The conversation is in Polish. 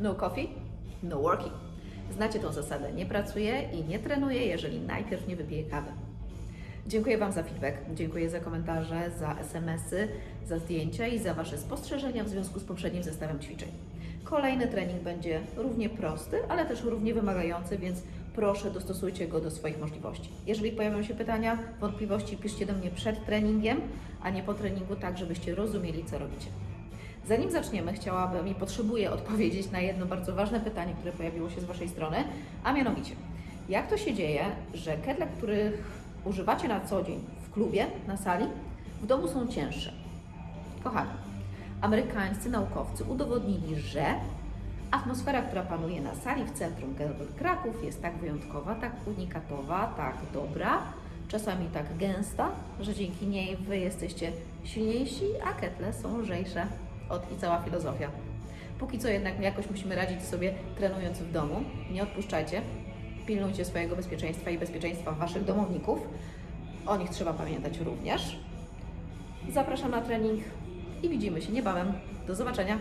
No coffee, no working. Znacie tą zasadę. Nie pracuję i nie trenuję, jeżeli najpierw nie wypiję kawy. Dziękuję Wam za feedback, dziękuję za komentarze, za SMS-y, za zdjęcia i za Wasze spostrzeżenia w związku z poprzednim zestawem ćwiczeń. Kolejny trening będzie równie prosty, ale też równie wymagający, więc proszę dostosujcie go do swoich możliwości. Jeżeli pojawią się pytania, wątpliwości, piszcie do mnie przed treningiem, a nie po treningu, tak żebyście rozumieli, co robicie. Zanim zaczniemy, chciałabym i potrzebuję odpowiedzieć na jedno bardzo ważne pytanie, które pojawiło się z Waszej strony, a mianowicie, jak to się dzieje, że ketle, których używacie na co dzień w klubie, na sali, w domu są cięższe? Kochani, amerykańscy naukowcy udowodnili, że atmosfera, która panuje na sali w centrum Kraków jest tak wyjątkowa, tak unikatowa, tak dobra, czasami tak gęsta, że dzięki niej Wy jesteście silniejsi, a ketle są lżejsze. Od i cała filozofia. Póki co jednak jakoś musimy radzić sobie trenując w domu. Nie odpuszczajcie. Pilnujcie swojego bezpieczeństwa i bezpieczeństwa Waszych domowników. O nich trzeba pamiętać również. Zapraszam na trening i widzimy się niebawem. Do zobaczenia.